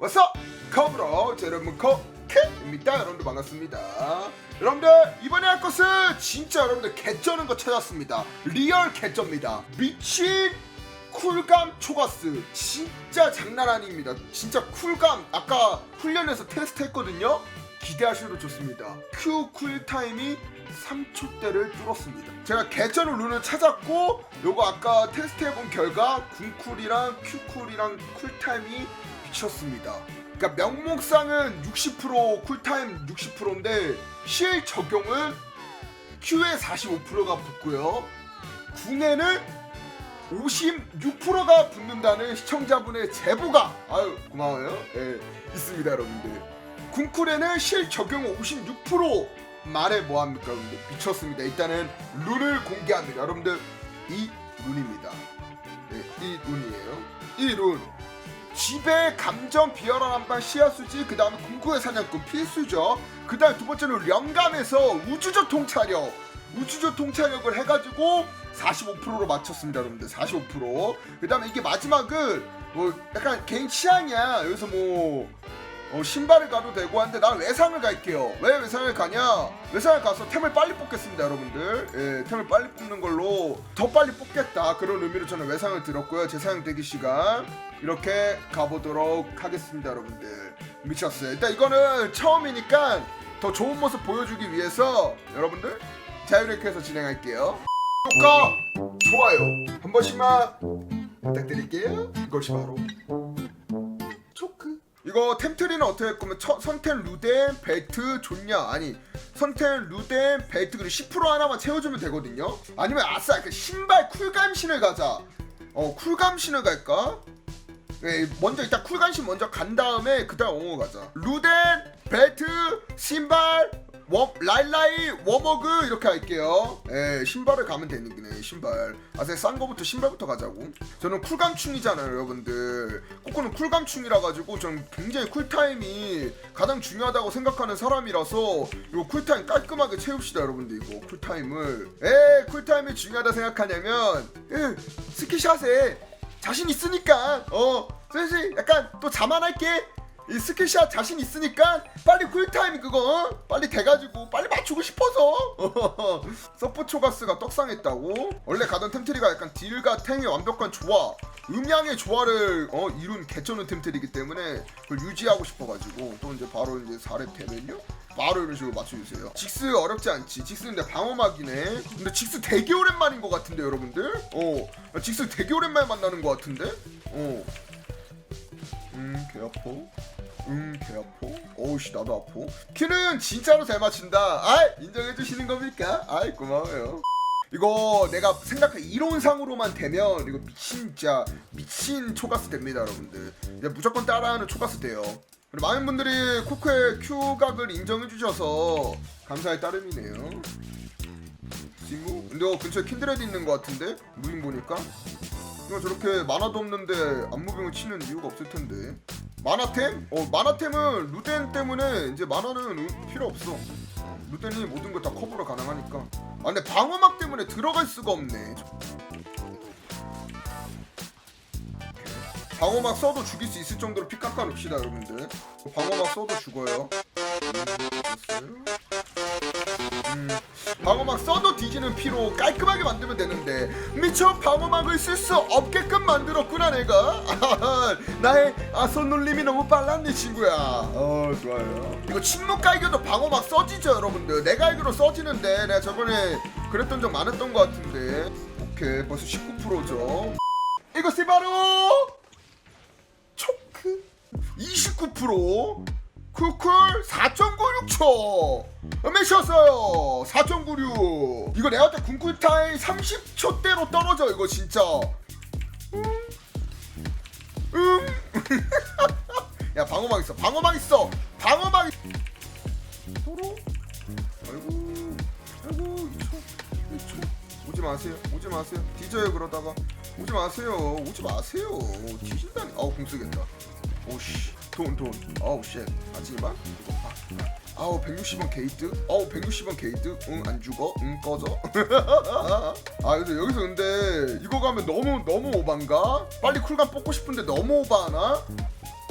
와서 컵으로 자, 여러분 컵입니다. 여러분들 반갑습니다. 여러분들 이번에 할 것은 진짜 여러분들 개쩌는 거 찾았습니다. 리얼 개쩌입니다. 미친 쿨감 초가스. 진짜 장난 아닙니다. 진짜 쿨감. 아까 훈련에서 테스트 했거든요. 기대하셔도 좋습니다. Q 쿨타임이 3초대를 뚫었습니다. 제가 개쩌는 룬을 찾았고 요거 아까 테스트 해본 결과 궁쿨이랑 Q쿨이랑 쿨타임이 미쳤습니다. 그러니까 명목상은 60% 쿨타임 60%인데 실 적용은 Q에 45%가 붙고요. 궁에는 56%가 붙는다는 시청자분의 제보가 아유 고마워요. 예 있습니다 여러분들. 궁쿨에는 실 적용 56% 말해 뭐합니까 여러분들? 미쳤습니다. 일단은 룬을 공개합니다. 여러분들 이 룬입니다. 네, 이 룬이에요. 이 룬 집의 감정 비열한 한방 시야수지 그 다음에 궁극의 사냥꾼 필수죠. 그 다음 두 번째는 영감에서 우주적 통찰력 우주적 통찰력을 해가지고 45%로 맞췄습니다 여러분들. 45%그 다음에 이게 마지막은 뭐 약간 개인 취향이야. 여기서 뭐 어, 신발을 가도 되고 한데 난 외상을 갈게요. 왜 외상을 가냐? 외상을 가서 템을 빨리 뽑겠습니다 여러분들. 예, 템을 빨리 뽑는 걸로 더 빨리 뽑겠다. 그런 의미로 저는 외상을 들었고요 제 사용 대기 시간. 이렇게 가보도록 하겠습니다 여러분들. 미쳤어요. 일단 이거는 처음이니까 더 좋은 모습 보여주기 위해서 여러분들 자유롭게 진행할게요. 구독과 좋아요 한 번씩만 부탁드릴게요. 이것이 바로 이거 템트리는 어떻게 할 거면 처, 선템 루덴 벨트 좋냐 아니 선템 루덴 벨트 그리고 10% 하나만 채워주면 되거든요. 아니면 아싸 그 신발 쿨감 신을 가자. 어 쿨감 신을 갈까? 네, 먼저 일단 쿨감 신 먼저 간 다음에 그 다음 옹호 가자. 루덴 벨트 신발 워, 라일라이 워머그 이렇게 할게요. 예 신발을 가면 되는 거네 신발. 아세 싼 거부터 신발부터 가자고. 저는 쿨감충이잖아요 여러분들. 코코는 쿨감충이라 가지고 저는 굉장히 쿨타임이 가장 중요하다고 생각하는 사람이라서 이거 쿨타임 깔끔하게 채웁시다 여러분들 이거 쿨타임을. 에 쿨타임이 중요하다 생각하냐면 예, 스키샷에 자신 있으니까 어 사실 약간 또 자만할게 이 스킬샷 자신 있으니까 빨리 쿨타임 그거 어? 빨리 돼가지고 빨리 맞추고 싶어서. 서포 초가스가 떡상했다고? 원래 가던 템트리가 약간 딜과 탱의 완벽한 조화 음양의 조화를 어, 이룬 개쩌는 템트리이기 때문에 그걸 유지하고 싶어가지고. 또 이제 바로 이제 4렙 되면요? 바로 이런 식으로 맞춰주세요. 직스 어렵지 않지. 직스인데 방어막이네. 근데 직스 되게 오랜만인 것 같은데 여러분들? 어 직스 되게 오랜만에 만나는 것 같은데? 어 음, 개 아파. 음, 개 아파. 어우씨, 나도 아파. 큐는 진짜로 잘 맞춘다. 아, 인정해 주시는 겁니까? 아이, 고마워요. 이거 내가 생각해 이론상으로만 되면 이거 미친 진짜 미친 초가스 됩니다 여러분들 무조건 따라하는 초가스 돼요 그리고 많은 분들이 코크의 큐각을 인정해 주셔서 감사의 따름이네요 친구? 근데 어, 근처에 킨드레드 있는 것 같은데 무빙 보니까 이거 저렇게 만화도 없는데 안무빙을 치는 이유가 없을 텐데. 만화템? 어 만화템은 루덴 때문에 이제 만화는 의- 필요 없어. 루덴이 모든 걸 다 커버가 가능하니까. 아 근데 방어막 때문에 들어갈 수가 없네. 방어막 써도 죽일 수 있을 정도로 피 깎아 놓읍시다 여러분들. 방어막 써도 죽어요? 음, 방어막 써도 뒤지는 피로 깔끔하게 만들면 되는데 미처 방어막을 쓸 수 없게끔 만들었구나 내가. 나의 아 손놀림이 너무 빨랐네 친구야. 어 좋아요. 이거 침묵 깔겨도 방어막 써지죠 여러분들? 내가 알기로 써지는데 내가 저번에 그랬던 적 많았던 것 같은데. 오케이 벌써 19%죠. 이것이 바로 초크? 29% 쿨쿨 4.96초. 몇이었어요. 4.96 이거 내가 때 궁쿨타임 30초대로 떨어져 이거 진짜. 음. 음. 야 방어막 있어. 방어막 있어. 방어막 있- 도로. 아이고. 아이고 2초 2초. 오지 마세요. 오지 마세요. 뒤져요 그러다가. 오지 마세요. 오지 마세요. 뒤진다니. 아우 공 쓰겠다. 오씨 돈돈 아우 쉣 하지만 이거 봐 아우 160원 게이트 아우 160원 게이트 응 안 죽어 응 꺼져 아 근데 여기서 근데 이거 가면 너무 너무 오반가 빨리 쿨감 뽑고 싶은데 너무 오바하나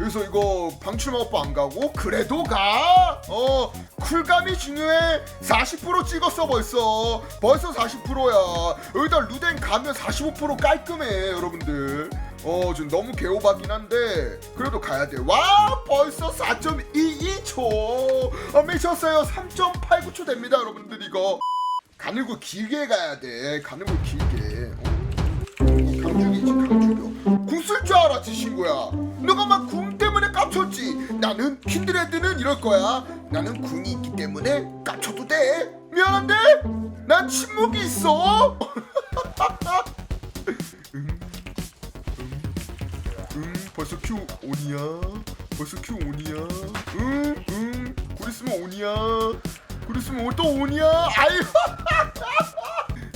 여기서 이거 방출 마법 안 가고 그래도 가. 어 쿨감이 중요해. 40% 찍었어 벌써. 벌써 40%야. 여기다 루덴 가면 45% 깔끔해 여러분들. 어 지금 너무 개오바긴 한데 그래도 가야 돼. 와 벌써 4.22초. 어, 미쳤어요. 3.89초 됩니다 여러분들 이거. 가늘고 길게 가야 돼. 가늘고 길게. 어? 강죽이지 강죽이요. 궁쓸 줄 알았지 친구야. 너가 막 궁 때문에 깝쳤지. 나는 킨드레드는 이럴 거야. 나는 궁이 있기 때문에 깝쳐도 돼. 미안한데 난 침묵이 있어. 벌써 큐 온이야. 벌써 큐곧 있으면 온이야. 곧 있으면 또 온이야. 아이고.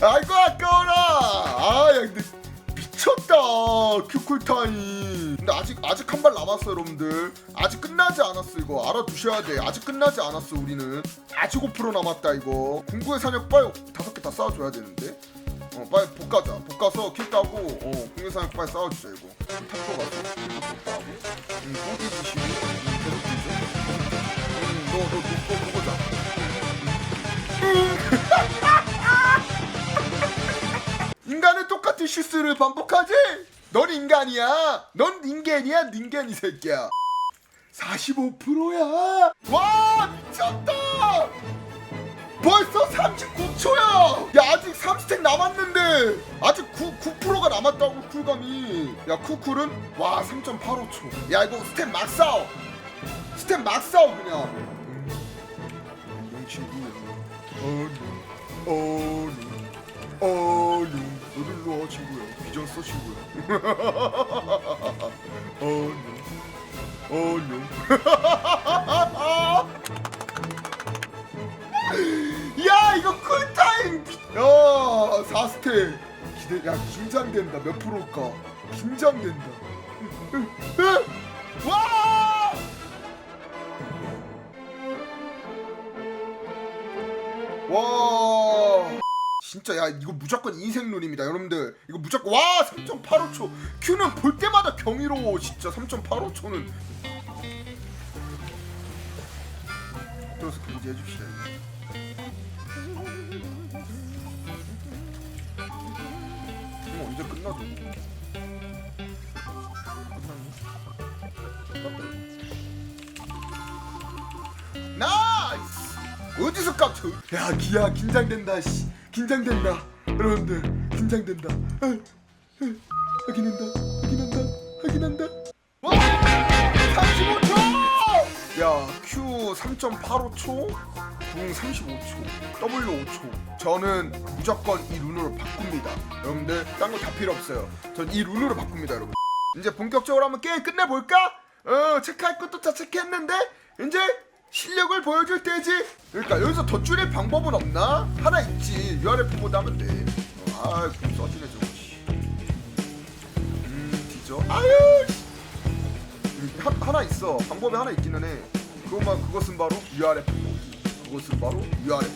아이고 아까워라. 아 야 근데 미쳤다. 큐쿨타임. 근데 아직 아직 한 발 남았어 여러분들. 아직 끝나지 않았어 이거. 알아두셔야 돼. 아직 끝나지 않았어 우리는. 아직 5% 남았다 이거. 궁구의 사냥 빨리 다섯 개 다 쌓아줘야 되는데 어 빨리 볶아자 볶아서 킬 따고 어 사냥 빨리 쌓아주자 이거 탑pro 가서 고기 드시고 음 계속 드죠 음너너너 너, 먹어자 인간은 똑같은 실수를 반복하지? 넌 인간이야. 넌 닌겐이야, 닌겐 이 새끼야. 45%야. 와, 미쳤다. 벌써 39초야. 야, 아직 3스택 남았는데. 아직 9, 9%가 남았다고 쿨감이. 야, 쿠쿨은 와, 3.85초. 야, 이거 스텝 막 싸워. 스텝 막 싸워 그냥. 음, 이 친구. 어, 어, 어, 너도 일로 와 친구야. 빚었어 친구야. 어, 어, 야 4스택. 기대. 야 긴장된다. 몇 프로일까? 긴장된다. 와! 와 진짜 야 이거 무조건 인생 룰입니다 여러분들 이거 무조건 와 3.85초 큐는 볼 때마다 경이로워 진짜 3.85초는 들어서 금지 해줍시다 이거 언제 끝나죠? 나이스! 어디서 깝쳐 야 기야 긴장된다 씨. 긴장된다 여러분들. 긴장된다. 어, 어, 확인한다 확인한다 확인한다 야Q 3.85초 궁 35초 W 5초. 저는 무조건 이 룬으로 바꿉니다. 여러분들 딴 거 다 필요 없어요. 전 이 룬으로 바꿉니다 여러분. 이제 본격적으로 한번 게임 끝내볼까? 어 체크할 것도 다 체크했는데 이제 실력을 보여줄 때지. 그러니까 여기서 더 줄일 방법은 없나? 하나 있지. URF 모드 하면 돼. 어, 아이 좀 써지네 저거. 씨. 음 뒤져. 아유 하, 하나 있어. 방법이 하나 있기는 해. 그것만 그것은 바로 URF 그것은 바로 URF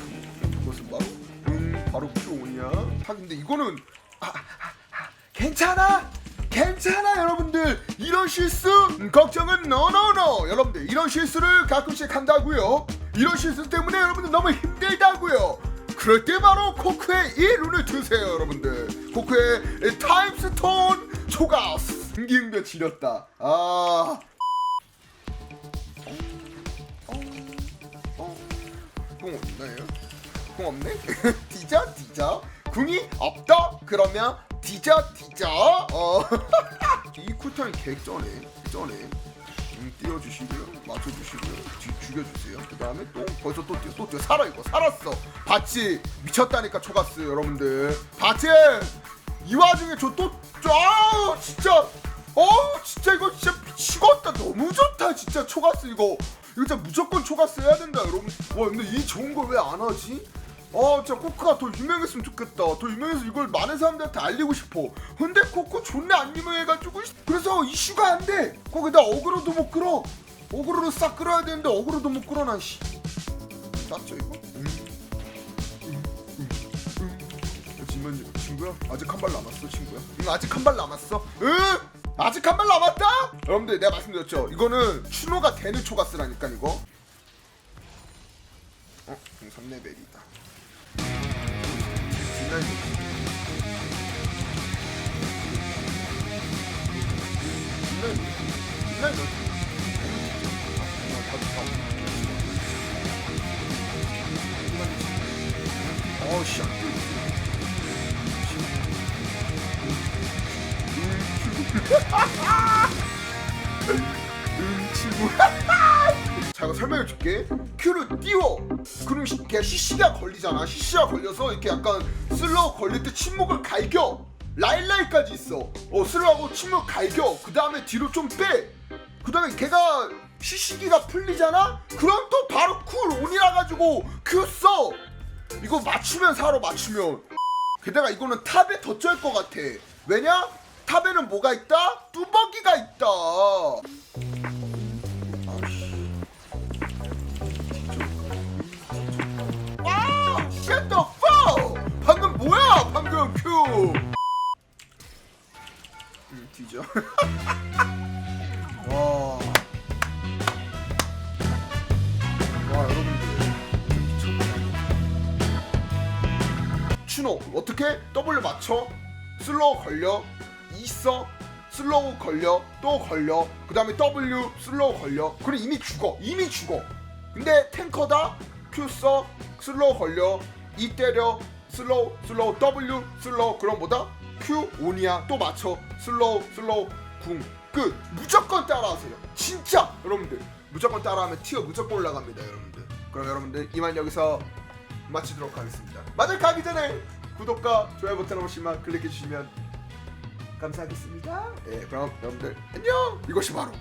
그것은 바로 음 바로 Q5냐 하긴 근데 이거는 아, 아, 아, 아, 괜찮아? 괜찮아 여러분들. 이런 실수 음, 걱정은 노노노 여러분들 이런 실수를 가끔씩 한다고요? 이런 실수 때문에 여러분들 너무 힘들다고요? 그럴 때 바로 코크의 이 룬을 드세요 여러분들. 코크의 이 타임스톤 초가스 흥기응변 지렸다. 아. 궁 없나요? 궁 없네? 뒤져 뒤져 궁이 없다? 그러면 뒤져 뒤져 어. 이 쿨타임 개 쩌네. 음, 띄워주시고요. 맞춰주시고요. 뒤, 죽여주세요. 그 다음에 또 벌써 또 뛰어 또 뛰어. 살아 이거. 살았어. 봤지 미쳤다니까 초가스 여러분들. 봤지 이 와중에 저또 아우 진짜 어우 진짜 이거 진짜 미치겠다. 너무 좋다 진짜 초가스 이거. 이거 진짜 무조건 초가스 해야 된다 여러분. 와 근데 이 좋은 걸 왜 안 하지? 아 진짜 코크가 더 유명했으면 좋겠다. 더 유명해서 이걸 많은 사람들한테 알리고 싶어. 근데 코크 존나 안 유명해가지고 그래서 이슈가 안돼. 거기다 어그로도 못 끌어. 어그로로 싹 끌어야 되는데 어그로도 못 끌어 난씨. 땄죠 이거? 응. 응. 응. 응. 잠시만요 친구야? 아직 한 발 남았어 친구야? 응 아직 한 발 남았어. 응 아직 한 발 남았다? 여러분들 내가 말씀드렸죠? 이거는 추노가 되는 초가스라니까 이거. 어? 3레벨이다. 어우씨 그럼 시- 걔 CC가 걸리잖아. CC가 걸려서 이렇게 약간 슬로우 걸릴 때 침묵을 갈겨. 라일라이까지 있어. 어 슬로우하고 침묵 갈겨. 그 다음에 뒤로 좀 빼. 그 다음에 걔가 CC기가 풀리잖아. 그럼 또 바로 쿨 온이라 가지고 큐 써. 이거 맞추면 살아 맞추면. 게다가 이거는 탑에 더쩔것 같아. 왜냐? 탑에는 뭐가 있다? 뚜벅이가 있다. 추노 어떻게? W 맞춰? 슬로우 걸려. 있어? 슬로우 걸려. 또 걸려. 그 다음에 W 슬로우 걸려. 그럼 이미 죽어. 이미 죽어. 근데 탱커다? Q 써. 슬로우 걸려. E 때려. 슬로우 슬로우. W 슬로우. 그럼 뭐다? Q 온이야. 또 맞춰. 슬로우 슬로우. 궁끝. 무조건 따라하세요. 진짜! 여러분들. 무조건 따라하면 티어 무조건 올라갑니다 여러분들. 그럼 여러분들 이만 여기서 마치도록 하겠습니다. 마저 가기 전에 구독과 좋아요 버튼 한 번씩만 클릭해 주시면 감사하겠습니다. 네, 그럼 여러분들 안녕. 이것이 바로